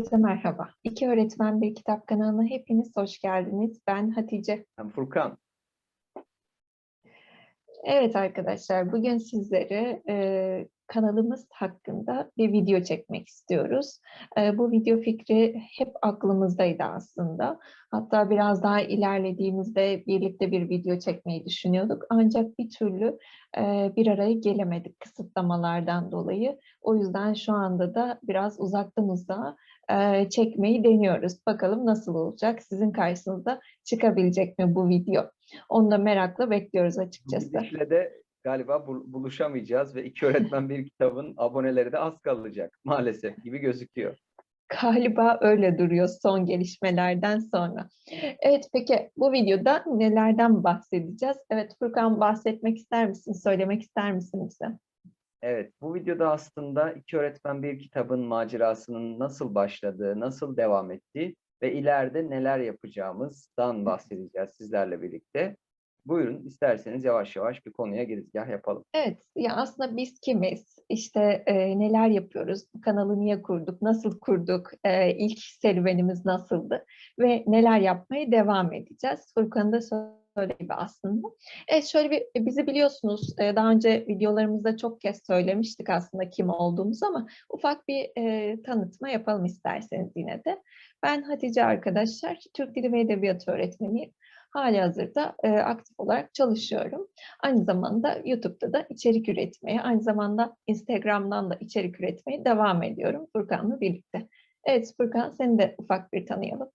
Herkese merhaba. İki Öğretmen Bir Kitap kanalına hepiniz hoş geldiniz. Ben Hatice. Ben Furkan. Evet arkadaşlar, bugün sizlere e, kanalımız hakkında bir video çekmek istiyoruz. E, bu video fikri hep aklımızdaydı aslında. Hatta biraz daha ilerlediğimizde birlikte bir video çekmeyi düşünüyorduk. Ancak bir türlü e, bir araya gelemedik kısıtlamalardan dolayı. O yüzden şu anda da biraz uzaktan uzağa e, çekmeyi deniyoruz. Bakalım nasıl olacak? Sizin karşınızda çıkabilecek mi bu video? Onu da merakla bekliyoruz açıkçası. gidişle de galiba bul- buluşamayacağız ve iki öğretmen bir kitabın aboneleri de az kalacak maalesef gibi gözüküyor. Galiba öyle duruyor son gelişmelerden sonra. Evet peki bu videoda nelerden bahsedeceğiz? Evet Furkan bahsetmek ister misin? Söylemek ister misin bize? Evet, bu videoda aslında iki öğretmen bir kitabın macerasının nasıl başladığı, nasıl devam ettiği ve ileride neler yapacağımızdan bahsedeceğiz sizlerle birlikte. Buyurun isterseniz yavaş yavaş bir konuya girizgah yapalım. Evet, ya aslında biz kimiz? İşte e, neler yapıyoruz? Bu kanalı niye kurduk? Nasıl kurduk? E, ilk serüvenimiz nasıldı? Ve neler yapmaya devam edeceğiz? Furkan da söylediği gibi aslında. Evet, şöyle bir bizi biliyorsunuz. e, daha önce videolarımızda çok kez söylemiştik aslında kim olduğumuzu ama ufak bir e, tanıtma yapalım isterseniz yine de. Ben Hatice arkadaşlar, Türk Dili ve Edebiyatı öğretmeniyim. Halihazırda e, aktif olarak çalışıyorum. Aynı zamanda YouTube'da da içerik üretmeye, aynı zamanda Instagram'dan da içerik üretmeye devam ediyorum Furkan'la birlikte. Evet Furkan seni de ufak bir tanıyalım.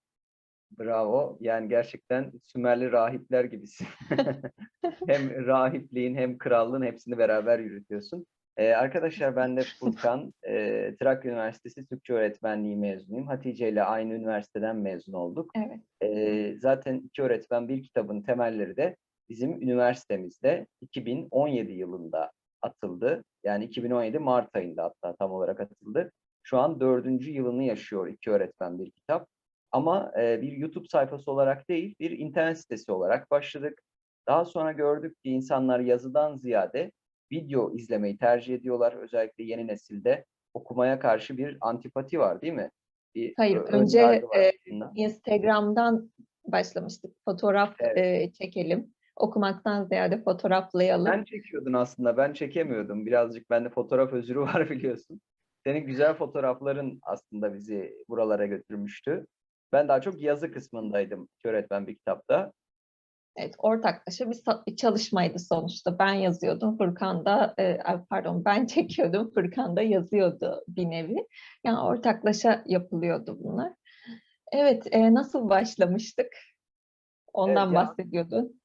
Bravo. Yani gerçekten Sümerli rahipler gibisin. hem rahipliğin hem krallığın hepsini beraber yürütüyorsun. Ee, arkadaşlar ben de Furkan, e, Trakya Üniversitesi Türkçe Öğretmenliği mezunuyum. Hatice ile aynı üniversiteden mezun olduk. Evet. Ee, zaten iki öğretmen bir kitabın temelleri de bizim üniversitemizde 2017 yılında atıldı. Yani 2017 Mart ayında hatta tam olarak atıldı. Şu an dördüncü yılını yaşıyor iki öğretmen bir kitap. Ama e, bir YouTube sayfası olarak değil, bir internet sitesi olarak başladık. Daha sonra gördük ki insanlar yazıdan ziyade video izlemeyi tercih ediyorlar. Özellikle yeni nesilde okumaya karşı bir antipati var değil mi? Bir Hayır, önce, e. Instagram'dan başlamıştık. Fotoğraf Evet. e, çekelim. Okumaktan ziyade fotoğraflayalım. Sen çekiyordun aslında, ben çekemiyordum. Birazcık bende fotoğraf özürü var biliyorsun. Senin güzel fotoğrafların aslında bizi buralara götürmüştü. Ben daha çok yazı kısmındaydım öğretmen bir kitapta. Evet, ortaklaşa bir, çalışmaydı sonuçta. Ben yazıyordum, Furkan da, e, pardon ben çekiyordum, Furkan da yazıyordu bir nevi. Yani ortaklaşa yapılıyordu bunlar. Evet, e, nasıl başlamıştık? Ondan ya- bahsediyordun.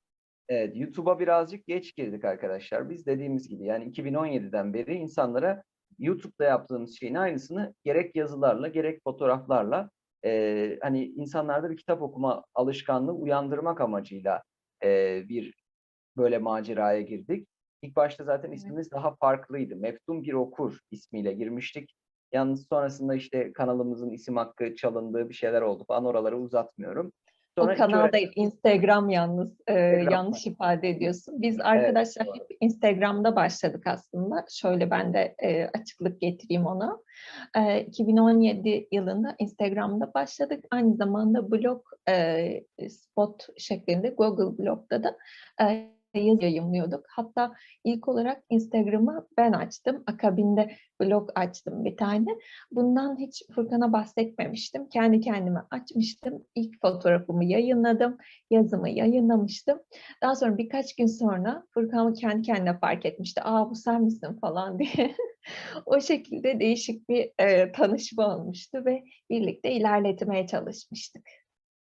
Evet, YouTube'a birazcık geç girdik arkadaşlar. Biz dediğimiz gibi yani 2017'den beri insanlara YouTube'da yaptığımız şeyin aynısını gerek yazılarla gerek fotoğraflarla e, hani insanlarda bir kitap okuma alışkanlığı uyandırmak amacıyla e, bir böyle maceraya girdik. İlk başta zaten ismimiz daha farklıydı. Meftun Bir Okur ismiyle girmiştik. Yalnız sonrasında işte kanalımızın isim hakkı çalındığı bir şeyler oldu falan oraları uzatmıyorum. O Sonra iki kanal değil, Instagram yalnız e, Instagram yanlış ifade ediyorsun. Biz arkadaşlar doğru. hep Instagram'da başladık aslında. Şöyle ben de e, açıklık getireyim ona. E, 2017 yılında Instagram'da başladık. Aynı zamanda blog e, spot şeklinde Google Blog'da da e, yazı yayınlıyorduk. Hatta ilk olarak Instagram'ı ben açtım. Akabinde blog açtım bir tane. Bundan hiç Furkan'a bahsetmemiştim. Kendi kendime açmıştım. İlk fotoğrafımı yayınladım. Yazımı yayınlamıştım. Daha sonra birkaç gün sonra Furkan kendi kendine fark etmişti. Aa bu sen misin falan diye. o şekilde değişik bir e, tanışma olmuştu ve birlikte ilerletmeye çalışmıştık.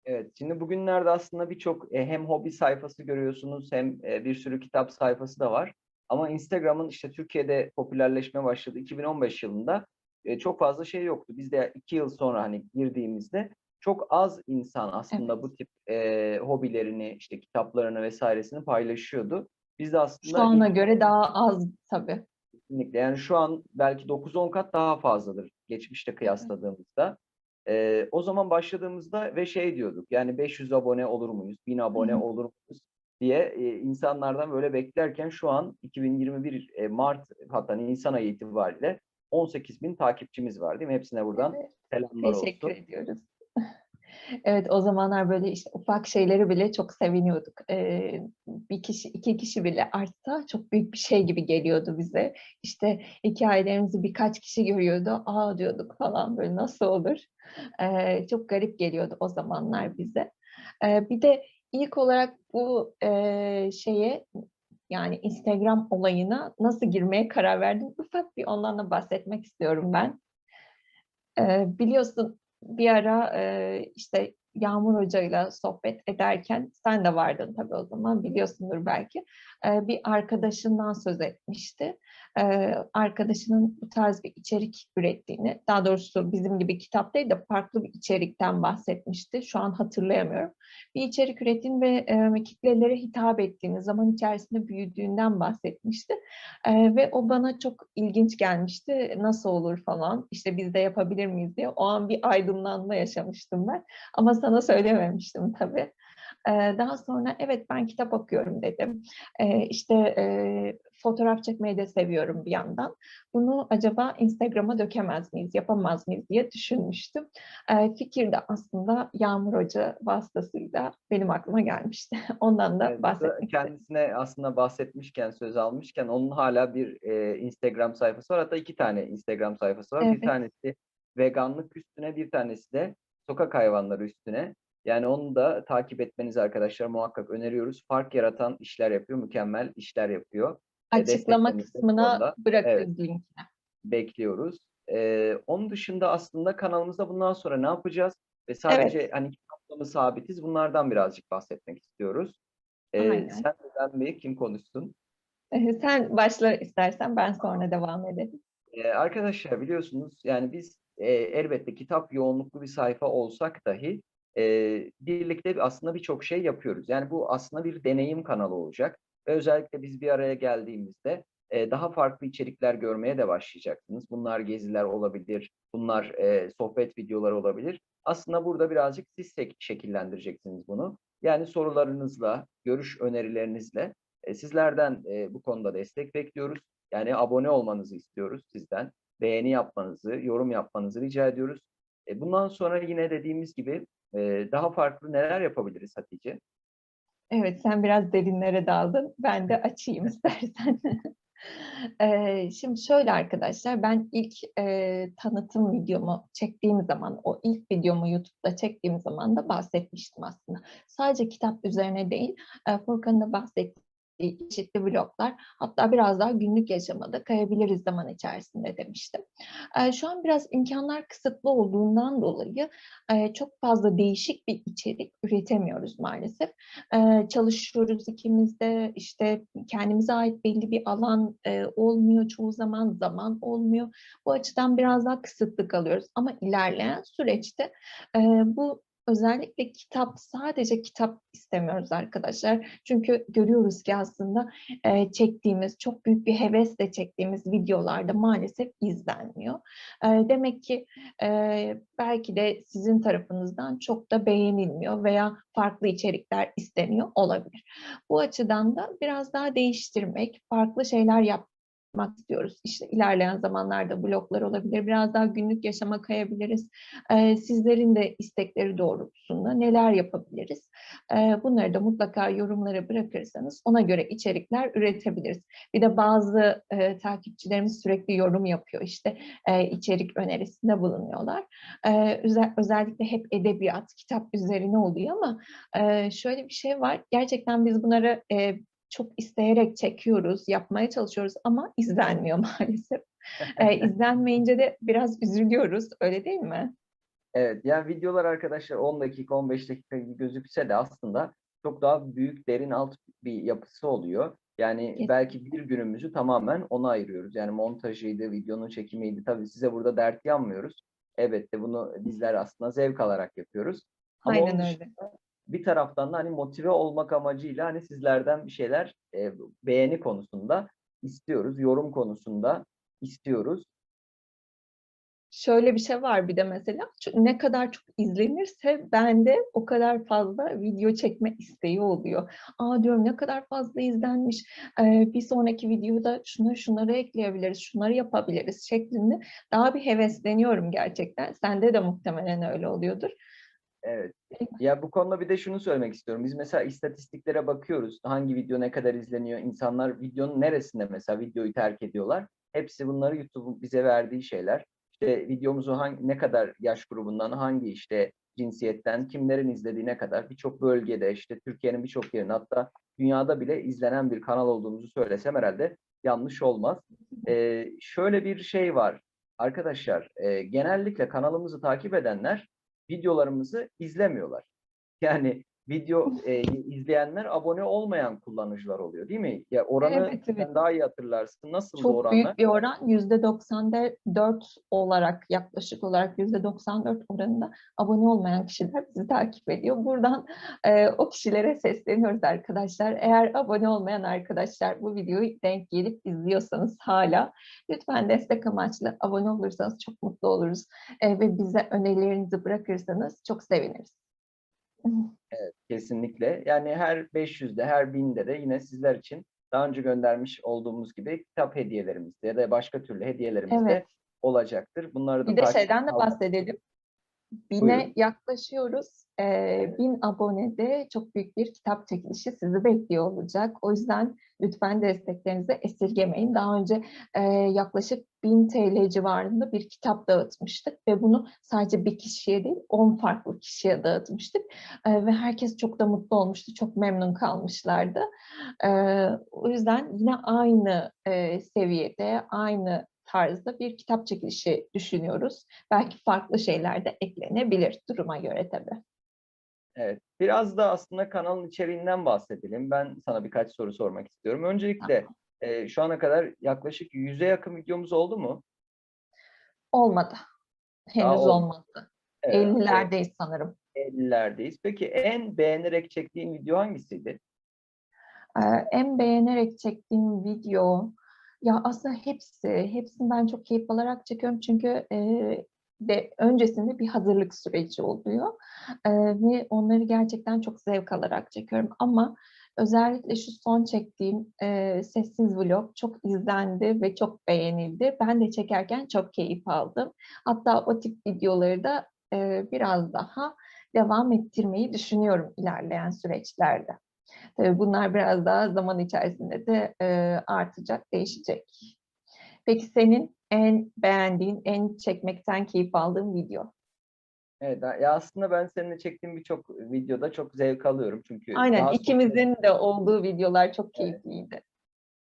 Evet, şimdi bugünlerde aslında birçok e, hem hobi sayfası görüyorsunuz hem e, bir sürü kitap sayfası da var. Ama Instagram'ın işte Türkiye'de popülerleşmeye başladığı 2015 yılında e, çok fazla şey yoktu. Biz de iki yıl sonra hani girdiğimizde çok az insan aslında bu tip e, hobilerini, işte kitaplarını vesairesini paylaşıyordu. Biz de aslında Şu ana ilk- göre daha az tabii. Kesinlikle. Yani şu an belki 9-10 kat daha fazladır geçmişte kıyasladığımızda. Ee, o zaman başladığımızda ve şey diyorduk yani 500 abone olur muyuz, 1000 abone olur muyuz diye e, insanlardan böyle beklerken şu an 2021 e, Mart hatta Nisan ayı itibariyle 18 bin takipçimiz var değil mi? Hepsine buradan Evet. selamlar Teşekkür olsun. ediyoruz. Evet, o zamanlar böyle işte ufak şeyleri bile çok seviniyorduk. Eee, bir kişi, iki kişi bile artsa çok büyük bir şey gibi geliyordu bize. İşte hikayelerimizi birkaç kişi görüyordu. Aa diyorduk falan böyle nasıl olur? Eee, çok garip geliyordu o zamanlar bize. Eee, bir de ilk olarak bu eee, şeye yani Instagram olayına nasıl girmeye karar verdim? Ufak bir ondan da bahsetmek istiyorum ben. Eee, biliyorsun bir ara eee, işte Yağmur Hoca'yla sohbet ederken sen de vardın tabii o zaman biliyorsundur belki. Bir arkadaşından söz etmişti. Eee, arkadaşının bu tarz bir içerik ürettiğini, daha doğrusu bizim gibi kitap değil de farklı bir içerikten bahsetmişti. Şu an hatırlayamıyorum. Bir içerik ürettiğini ve eee, kitlelere hitap ettiğini, zaman içerisinde büyüdüğünden bahsetmişti. Eee, ve o bana çok ilginç gelmişti. Nasıl olur falan, işte biz de yapabilir miyiz diye. O an bir aydınlanma yaşamıştım ben. Ama sana söylememiştim tabii. Daha sonra evet ben kitap okuyorum dedim. Eee, işte eee, fotoğraf çekmeyi de seviyorum bir yandan. Bunu acaba Instagram'a dökemez miyiz, yapamaz mıyız diye düşünmüştüm. Eee, fikir de aslında Yağmur Hoca vasıtasıyla benim aklıma gelmişti. Ondan da Evet, istedim. kendisine aslında bahsetmişken, söz almışken onun hala bir Instagram sayfası var. Hatta iki tane Instagram sayfası var. Bir Evet. tanesi veganlık üstüne, bir tanesi de sokak hayvanları üstüne. Yani onu da takip etmenizi arkadaşlar muhakkak öneriyoruz. Fark yaratan işler yapıyor, mükemmel işler yapıyor. E, Açıklama kısmına bırakırız linkini. bekliyoruz. Eee, onun dışında aslında kanalımızda bundan sonra ne yapacağız? Ve sadece Evet. hani kitapla mı sabitiz? Bunlardan birazcık bahsetmek istiyoruz. Aynen. sen mi ben mi? Kim konuşsun? Sen başla istersen ben sonra devam ederim. Eee, arkadaşlar biliyorsunuz yani biz eee, elbette kitap yoğunluklu bir sayfa olsak dahi eee, birlikte aslında birçok şey yapıyoruz. Yani bu aslında bir deneyim kanalı olacak ve özellikle biz bir araya geldiğimizde eee, daha farklı içerikler görmeye de başlayacaksınız. Bunlar geziler olabilir, bunlar eee, sohbet videoları olabilir. Aslında burada birazcık siz şek- şekillendireceksiniz bunu. Yani sorularınızla, görüş önerilerinizle e, sizlerden e, bu konuda destek bekliyoruz. Yani abone olmanızı istiyoruz sizden. Beğeni yapmanızı, yorum yapmanızı rica ediyoruz. E, bundan sonra yine dediğimiz gibi e, daha farklı neler yapabiliriz Hatice? Evet, sen biraz derinlere daldın. Ben de açayım istersen. Eee, şimdi şöyle arkadaşlar, ben ilk eee, tanıtım videomu çektiğim zaman, o ilk videomu YouTube'da çektiğim zaman da bahsetmiştim aslında. Sadece kitap üzerine değil, eee, Furkan'ın da bahsettiği çeşitli vloglar, hatta biraz daha günlük yaşama da kayabiliriz zaman içerisinde demiştim. Eee, şu an biraz imkanlar kısıtlı olduğundan dolayı eee, çok fazla değişik bir içerik üretemiyoruz maalesef. Çalışıyoruz ikimiz de işte kendimize ait belli bir alan olmuyor çoğu zaman zaman olmuyor. Bu açıdan biraz daha kısıtlı kalıyoruz ama ilerleyen süreçte bu özellikle kitap sadece kitap istemiyoruz arkadaşlar. Çünkü görüyoruz ki aslında eee, çektiğimiz çok büyük bir hevesle çektiğimiz videolarda maalesef izlenmiyor. Eee, demek ki eee, belki de sizin tarafınızdan çok da beğenilmiyor veya farklı içerikler isteniyor olabilir. Bu açıdan da biraz daha değiştirmek, farklı şeyler yapmak istiyoruz. İşte ilerleyen zamanlarda bloglar olabilir, biraz daha günlük yaşama kayabiliriz. Eee, sizlerin de istekleri doğrultusunda neler yapabiliriz? Eee, bunları da mutlaka yorumlara bırakırsanız ona göre içerikler üretebiliriz. Bir de bazı eee, takipçilerimiz sürekli yorum yapıyor. İşte eee, içerik önerisinde bulunuyorlar. Özel- özellikle hep edebiyat, kitap üzerine oluyor ama eee, şöyle bir şey var. Gerçekten biz bunları eee, çok isteyerek çekiyoruz, yapmaya çalışıyoruz ama izlenmiyor maalesef. Eee, izlenmeyince de biraz üzülüyoruz, öyle değil mi? Evet, yani videolar arkadaşlar 10 dakika, 15 dakika gibi gözükse de aslında çok daha büyük, derin alt bir yapısı oluyor. Yani Kesinlikle. belki bir günümüzü tamamen ona ayırıyoruz. Yani montajıydı, videonun çekimiydi. Tabii size burada dert yanmıyoruz. Elbette bunu bizler aslında zevk alarak yapıyoruz. Ama Aynen öyle. Bir taraftan da hani motive olmak amacıyla hani sizlerden bir şeyler e, beğeni konusunda istiyoruz, yorum konusunda istiyoruz. Şöyle bir şey var bir de mesela ne kadar çok izlenirse bende o kadar fazla video çekme isteği oluyor. Aa diyorum ne kadar fazla izlenmiş. Ee, bir sonraki videoda şunları şunları ekleyebiliriz, şunları yapabiliriz şeklinde daha bir hevesleniyorum gerçekten. Sende de muhtemelen öyle oluyordur. Evet. Ya bu konuda bir de şunu söylemek istiyorum. Biz mesela istatistiklere bakıyoruz. Hangi video ne kadar izleniyor? İnsanlar videonun neresinde mesela videoyu terk ediyorlar? Hepsi bunları YouTube'un bize verdiği şeyler. İşte videomuzu hangi, ne kadar yaş grubundan, hangi işte cinsiyetten, kimlerin izlediğine kadar birçok bölgede işte Türkiye'nin birçok yerinde hatta dünyada bile izlenen bir kanal olduğumuzu söylesem herhalde yanlış olmaz. Ee, şöyle bir şey var. Arkadaşlar e, genellikle kanalımızı takip edenler videolarımızı izlemiyorlar. Yani video e, izleyenler abone olmayan kullanıcılar oluyor değil mi? Ya oranı Evet, evet. daha iyi hatırlarsın. Nasıl Çok oranlar? büyük bir oran yüzde 94 olarak yaklaşık olarak yüzde 94 oranında abone olmayan kişiler bizi takip ediyor. Buradan e, o kişilere sesleniyoruz arkadaşlar. Eğer abone olmayan arkadaşlar bu videoyu denk gelip izliyorsanız hala lütfen destek amaçlı abone olursanız çok mutlu oluruz. E, ve bize önerilerinizi bırakırsanız çok seviniriz. Kesinlikle. Yani her 500'de, her 1000'de de yine sizler için daha önce göndermiş olduğumuz gibi kitap hediyelerimiz ya da başka türlü hediyelerimiz de Evet. olacaktır. Bunları da Bir de şeyden de bahsedelim. Bine Buyurun. yaklaşıyoruz. Ee, bin abonede çok büyük bir kitap çekilişi sizi bekliyor olacak. O yüzden lütfen desteklerinizi esirgemeyin. Daha önce e, yaklaşık 1000 TL civarında bir kitap dağıtmıştık ve bunu sadece bir kişiye değil 10 farklı kişiye dağıtmıştık. E, ve herkes çok da mutlu olmuştu, çok memnun kalmışlardı. E, o yüzden yine aynı e, seviyede, aynı tarzda bir kitap çekilişi düşünüyoruz. Belki farklı şeyler de eklenebilir duruma göre tabii. Evet. Biraz da aslında kanalın içeriğinden bahsedelim. Ben sana birkaç soru sormak istiyorum. Öncelikle e, şu ana kadar yaklaşık 100'e yakın videomuz oldu mu? Olmadı. Henüz olmadı. olmadı. Evet, 50'lerdeyiz sanırım. 50'lerdeyiz. Peki en beğenerek çektiğin video hangisiydi? Ee, en beğenerek çektiğim video ya aslında hepsi, hepsini ben çok keyif alarak çekiyorum çünkü e, de öncesinde bir hazırlık süreci oluyor E, ve onları gerçekten çok zevk alarak çekiyorum ama özellikle şu son çektiğim e, sessiz vlog çok izlendi ve çok beğenildi. Ben de çekerken çok keyif aldım. Hatta o tip videoları da e, biraz daha devam ettirmeyi düşünüyorum ilerleyen süreçlerde. Tabii bunlar biraz daha zaman içerisinde de e, artacak, değişecek. Peki senin en beğendiğin, en çekmekten keyif aldığın video? Evet, ya aslında ben seninle çektiğim birçok videoda çok zevk alıyorum çünkü Aynen daha sonra- ikimizin de olduğu videolar çok keyifliydi.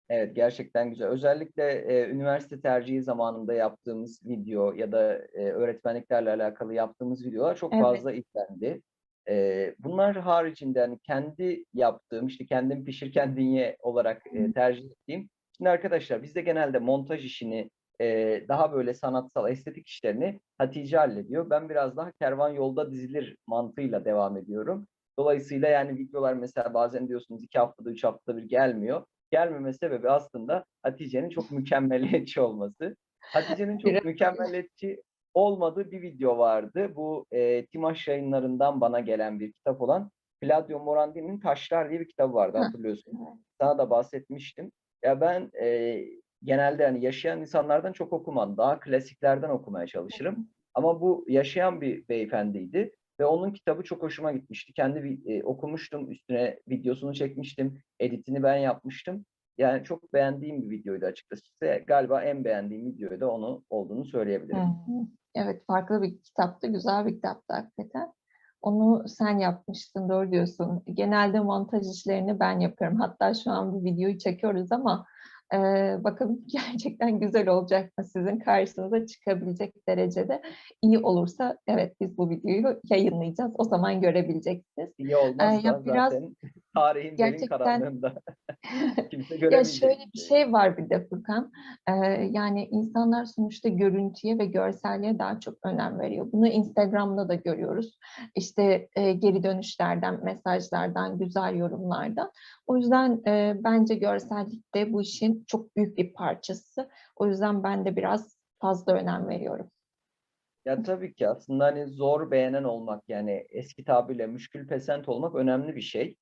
Evet gerçekten güzel. Özellikle e, üniversite tercihi zamanında yaptığımız video ya da e, öğretmenliklerle alakalı yaptığımız videolar çok Evet. fazla izlendi. E, bunlar haricinde hani kendi yaptığım işte kendim pişir kendin ye olarak e, tercih ettiğim. Şimdi arkadaşlar bizde genelde montaj işini e, daha böyle sanatsal estetik işlerini Hatice hallediyor. Ben biraz daha kervan yolda dizilir mantığıyla devam ediyorum. Dolayısıyla yani videolar mesela bazen diyorsunuz iki haftada üç haftada bir gelmiyor gelmeme sebebi aslında Hatice'nin çok mükemmeliyetçi olması. Hatice'nin çok mükemmeliyetçi olmadığı bir video vardı. Bu e, Timaş yayınlarından bana gelen bir kitap olan Claudio Morandini'nin Taşlar diye bir kitabı vardı hatırlıyorsun. Sana da bahsetmiştim. Ya ben e, genelde hani yaşayan insanlardan çok okumam. Daha klasiklerden okumaya çalışırım. Ama bu yaşayan bir beyefendiydi ve onun kitabı çok hoşuma gitmişti. Kendi e, okumuştum, üstüne videosunu çekmiştim, editini ben yapmıştım. Yani çok beğendiğim bir videoydu açıkçası. Galiba en beğendiğim videoyu da onu olduğunu söyleyebilirim. Evet farklı bir kitaptı, güzel bir kitaptı hakikaten. Onu sen yapmıştın, doğru diyorsun. Genelde montaj işlerini ben yapıyorum. Hatta şu an bu videoyu çekiyoruz ama e, bakalım gerçekten güzel olacak mı? Sizin karşınıza çıkabilecek derecede iyi olursa evet biz bu videoyu yayınlayacağız. O zaman görebileceksiniz. İyi olmazsa ya biraz zaten tarihin derin gerçekten- karanlığında kimse Ya şöyle bir şey var bir de Furkan. Ee, yani insanlar sonuçta görüntüye ve görselliğe daha çok önem veriyor. Bunu Instagram'da da görüyoruz. İşte e, geri dönüşlerden, mesajlardan, güzel yorumlardan. O yüzden e, bence görsellik de bu işin çok büyük bir parçası. O yüzden ben de biraz fazla önem veriyorum. Ya tabii ki aslında hani zor beğenen olmak yani eski tabirle müşkül pesent olmak önemli bir şey.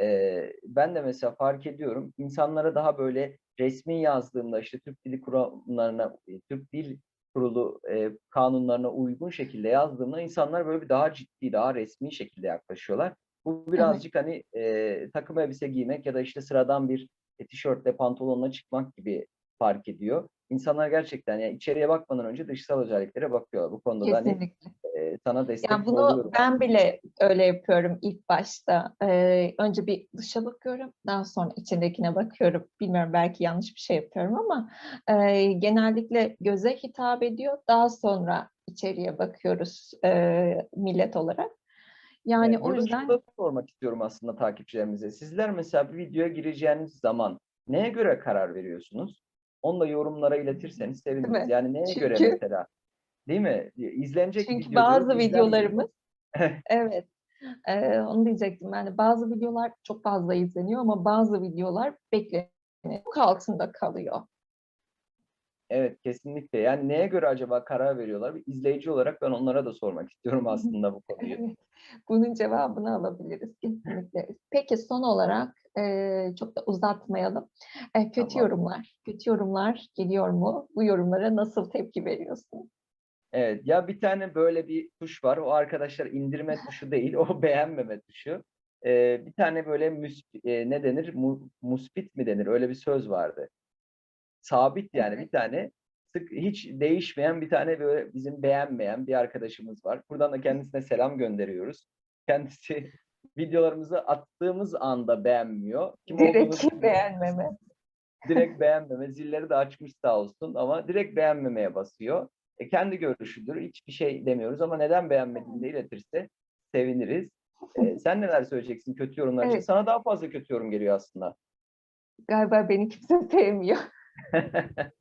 Ee, ben de mesela fark ediyorum insanlara daha böyle resmi yazdığımda işte Türk Dili Kurumlarına, e, Türk Dil Kurulu e, kanunlarına uygun şekilde yazdığımda insanlar böyle bir daha ciddi, daha resmi şekilde yaklaşıyorlar. Bu birazcık hani e, takım elbise giymek ya da işte sıradan bir e, tişörtle pantolonla çıkmak gibi fark ediyor. İnsanlar gerçekten yani içeriye bakmadan önce dışsal özelliklere bakıyorlar. Bu konuda da hani Kesinlikle. e, sana destek Yani bunu oluyorum. ben bile öyle yapıyorum ilk başta. Ee, önce bir dışa bakıyorum, daha sonra içindekine bakıyorum. Bilmiyorum belki yanlış bir şey yapıyorum ama e, genellikle göze hitap ediyor. Daha sonra içeriye bakıyoruz e, millet olarak. Yani Evet, o yüzden şunu sormak istiyorum aslında takipçilerimize. Sizler mesela bir videoya gireceğiniz zaman neye göre karar veriyorsunuz? Onu da yorumlara iletirseniz seviniriz. Yani neye göre Çünkü- mesela? Değil mi? İzlenecek çünkü video diyoruz, bazı videolarımız evet e, onu diyecektim. Yani bazı videolar çok fazla izleniyor ama bazı videolar bekleniyor. Çok altında kalıyor. Evet kesinlikle. Yani neye göre acaba karar veriyorlar? Bir izleyici olarak ben onlara da sormak istiyorum aslında bu konuyu. Bunun cevabını alabiliriz kesinlikle. Peki son olarak e, çok da uzatmayalım. E, kötü Tamam. yorumlar, kötü yorumlar geliyor mu? Bu yorumlara nasıl tepki veriyorsun? Evet ya bir tane böyle bir tuş var. O arkadaşlar indirme tuşu değil, o beğenmeme tuşu. Ee, bir tane böyle müs e, ne denir? Mu- muspit mi denir? Öyle bir söz vardı. Sabit yani Evet. bir tane sık hiç değişmeyen bir tane böyle bizim beğenmeyen bir arkadaşımız var. Buradan da kendisine selam gönderiyoruz. Kendisi videolarımızı attığımız anda beğenmiyor. Kim olduğunu Direkt beğenmeme. direkt beğenmeme, zilleri de açmış sağ olsun ama direkt beğenmemeye basıyor. E, kendi görüşüdür, hiçbir şey demiyoruz ama neden beğenmediğini de iletirse seviniriz. E, sen neler söyleyeceksin kötü yorumlar için? Evet. Sana daha fazla kötü yorum geliyor aslında. Galiba beni kimse sevmiyor.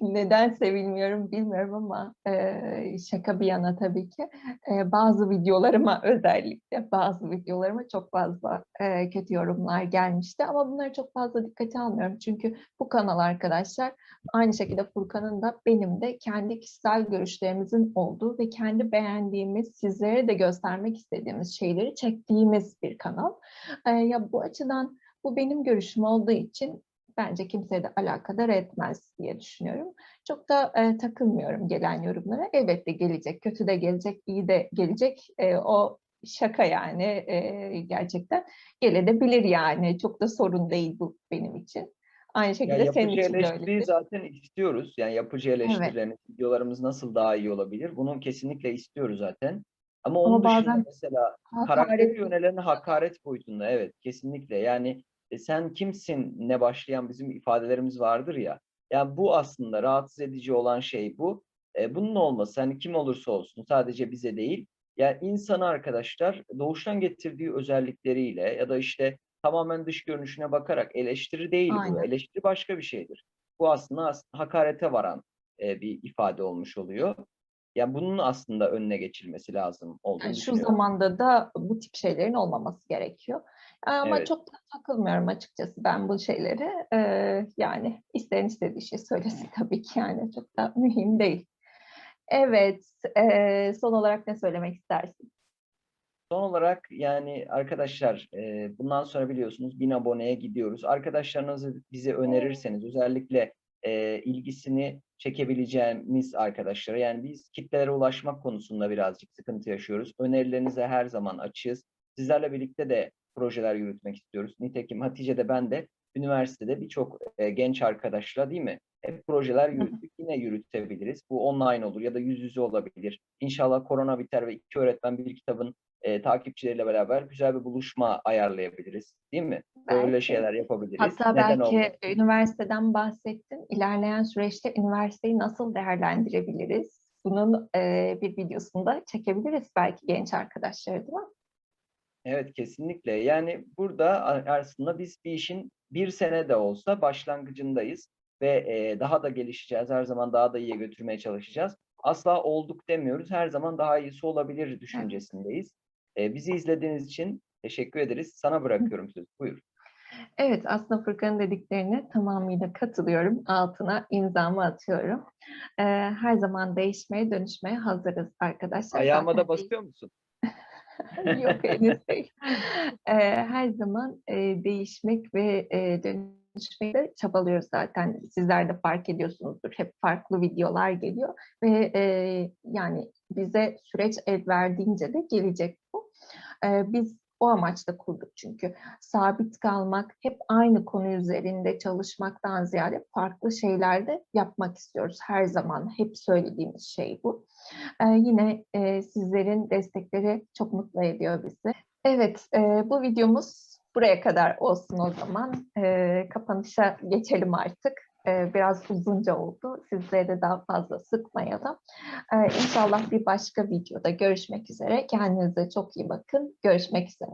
Neden sevilmiyorum bilmiyorum ama e, şaka bir yana tabii ki e, bazı videolarıma özellikle bazı videolarıma çok fazla e, kötü yorumlar gelmişti ama bunları çok fazla dikkate almıyorum çünkü bu kanal arkadaşlar aynı şekilde Furkan'ın da benim de kendi kişisel görüşlerimizin olduğu ve kendi beğendiğimiz sizlere de göstermek istediğimiz şeyleri çektiğimiz bir kanal. E, ya bu açıdan bu benim görüşüm olduğu için bence kimseye de alakadar etmez diye düşünüyorum. Çok da e, takılmıyorum gelen yorumlara. Elbette gelecek, kötü de gelecek, iyi de gelecek. E, o şaka yani e, gerçekten gelebilir yani. Çok da sorun değil bu benim için. Aynı şekilde senin yapıcı için de öyledir. zaten istiyoruz. Yani yapıcı eleştirilerini, videolarımız nasıl daha iyi olabilir? Bunu kesinlikle istiyoruz zaten. Ama onun Ama dışında bazen mesela hakaret yönelen hakaret boyutunda evet kesinlikle yani sen kimsin ne başlayan bizim ifadelerimiz vardır ya yani bu aslında rahatsız edici olan şey bu. E, bunun olması hani kim olursa olsun sadece bize değil yani insanı arkadaşlar doğuştan getirdiği özellikleriyle ya da işte tamamen dış görünüşüne bakarak eleştiri değil bu Aynen. eleştiri başka bir şeydir. Bu aslında as- hakarete varan e, bir ifade olmuş oluyor yani bunun aslında önüne geçilmesi lazım olduğunu Yani şu zamanda da bu tip şeylerin olmaması gerekiyor. Ama Evet. çok da takılmıyorum açıkçası ben bu şeylere. Ee, yani isteyen istediği şey söylesin tabii ki yani çok da mühim değil. Evet, ee, son olarak ne söylemek istersin? Son olarak yani arkadaşlar e, bundan sonra biliyorsunuz 1000 aboneye gidiyoruz. Arkadaşlarınızı bize önerirseniz özellikle e, ilgisini çekebileceğimiz arkadaşlara yani biz kitlelere ulaşmak konusunda birazcık sıkıntı yaşıyoruz. Önerilerinize her zaman açığız. Sizlerle birlikte de projeler yürütmek istiyoruz. Nitekim Hatice'de ben de üniversitede birçok e, genç arkadaşla değil mi? Hep projeler yürüttük. Yine yürütebiliriz. Bu online olur ya da yüz yüze olabilir. İnşallah korona biter ve iki öğretmen bir kitabın e, takipçileriyle beraber güzel bir buluşma ayarlayabiliriz. Değil mi? Böyle Belki. şeyler yapabiliriz. Hatta Neden belki olmasın? üniversiteden bahsettin. İlerleyen süreçte üniversiteyi nasıl değerlendirebiliriz? Bunun ee, bir videosunu da çekebiliriz belki genç arkadaşlar değil mi? Evet kesinlikle. Yani burada aslında biz bir işin bir sene de olsa başlangıcındayız ve e, daha da gelişeceğiz. Her zaman daha da iyiye götürmeye çalışacağız. Asla olduk demiyoruz. Her zaman daha iyisi olabilir düşüncesindeyiz. E, bizi izlediğiniz için teşekkür ederiz. Sana bırakıyorum sözü. Buyur. Evet, aslında Furkan'ın dediklerine tamamıyla katılıyorum. Altına imzamı atıyorum. Her zaman değişmeye, dönüşmeye hazırız arkadaşlar. Ayağıma Zaten da basıyor musun? Yok henüz değil. Her zaman değişmek ve eee, dönüşmekte çabalıyoruz zaten. Sizler de fark ediyorsunuzdur. Hep farklı videolar geliyor ve eee, yani bize süreç el verdiğince de gelecek bu. Biz o amaçla kurduk çünkü. Sabit kalmak, hep aynı konu üzerinde çalışmaktan ziyade farklı şeyler de yapmak istiyoruz. Her zaman hep söylediğimiz şey bu. Eee, yine eee, sizlerin destekleri çok mutlu ediyor bizi. Evet, eee, bu videomuz buraya kadar olsun o zaman. Eee, kapanışa geçelim artık. Eee, biraz uzunca oldu. Sizleri daha fazla sıkmayalım. Eee, İnşallah bir başka videoda görüşmek üzere. Kendinize çok iyi bakın. Görüşmek üzere.